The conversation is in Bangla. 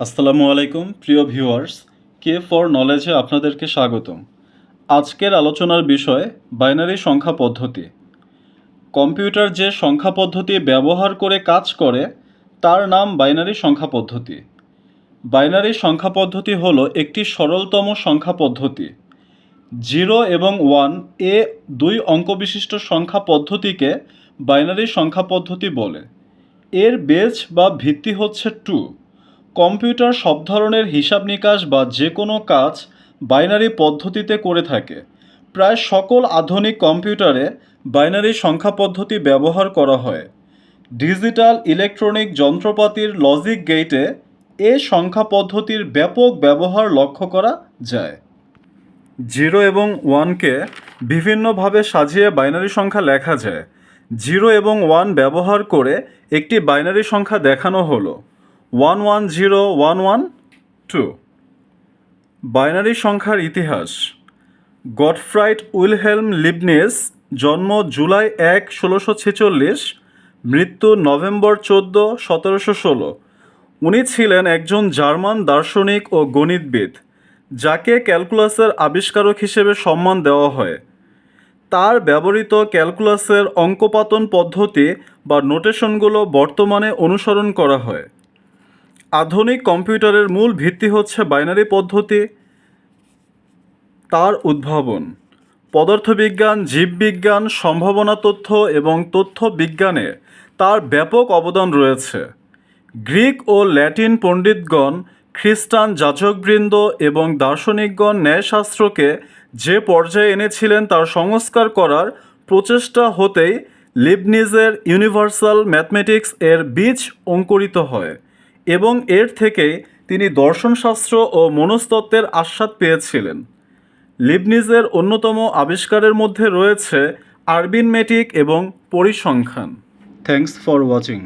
আসসালামু আলাইকুম, প্রিয় ভিউয়ার্স। কে ফর নলেজে আপনাদেরকে স্বাগতম। আজকের আলোচনার বিষয় বাইনারি সংখ্যা পদ্ধতি। কম্পিউটার যে সংখ্যা পদ্ধতি ব্যবহার করে কাজ করে, তার নাম বাইনারি সংখ্যা পদ্ধতি। বাইনারি সংখ্যা পদ্ধতি হলো একটি সরলতম সংখ্যা পদ্ধতি। জিরো এবং ওয়ান এ দুই অঙ্ক বিশিষ্ট সংখ্যা পদ্ধতিকে বাইনারি সংখ্যা পদ্ধতি বলে। এর বেজ বা ভিত্তি হচ্ছে টু। কম্পিউটার সব ধরনের হিসাব নিকাশ বা যে কোনো কাজ বাইনারি পদ্ধতিতে করে থাকে। প্রায় সকল আধুনিক কম্পিউটারে বাইনারি সংখ্যা পদ্ধতি ব্যবহার করা হয়। ডিজিটাল ইলেকট্রনিক যন্ত্রপাতির লজিক গেটে এ সংখ্যা পদ্ধতির ব্যাপক ব্যবহার লক্ষ্য করা যায়। জিরো এবং ওয়ানকে বিভিন্নভাবে সাজিয়ে বাইনারি সংখ্যা লেখা যায়। জিরো এবং ওয়ান ব্যবহার করে একটি বাইনারি সংখ্যা দেখানো হলো। One one zero one one two binary সংখ্যার ইতিহাস। গডফ্রাইট উইলহেলম লিবনেস জন্ম জুলাই এক, ষোলোশো ছেচল্লিশ, মৃত্যু নভেম্বর চোদ্দ, সতেরোশো ষোলো। উনি ছিলেন একজন জার্মান দার্শনিক ও গণিতবিদ, যাকে ক্যালকুলাসের আবিষ্কারক হিসেবে সম্মান দেওয়া হয়। তার ব্যবহৃত ক্যালকুলাসের অঙ্কপাতন পদ্ধতি বা নোটেশনগুলো বর্তমানে অনুসরণ করা হয়। আধুনিক কম্পিউটারের মূল ভিত্তি হচ্ছে বাইনারি পদ্ধতি, তার উদ্ভাবন। পদার্থবিজ্ঞান, জীববিজ্ঞান, সম্ভাবনা তথ্য এবং তথ্য বিজ্ঞানে তার ব্যাপক অবদান রয়েছে। গ্রিক ও ল্যাটিন পণ্ডিতগণ, খ্রিস্টান যাজকবৃন্দ এবং দার্শনিকগণ ন্যায়শাস্ত্রকে যে পর্যায়ে এনেছিলেন তার সংস্কার করার প্রচেষ্টা হতেই লিবনিজের ইউনিভার্সাল ম্যাথমেটিক্স এর বীজ অঙ্কুরিত হয়। এবং এর থেকে তিনি দর্শনশাস্ত্র ও মনস্তত্ত্বের আস্বাদ পেয়েছিলেন। লিবনিজের অন্যতম আবিষ্কারের মধ্যে রয়েছে আরবিনমেটিক এবং পরিসংখ্যান। Thanks for watching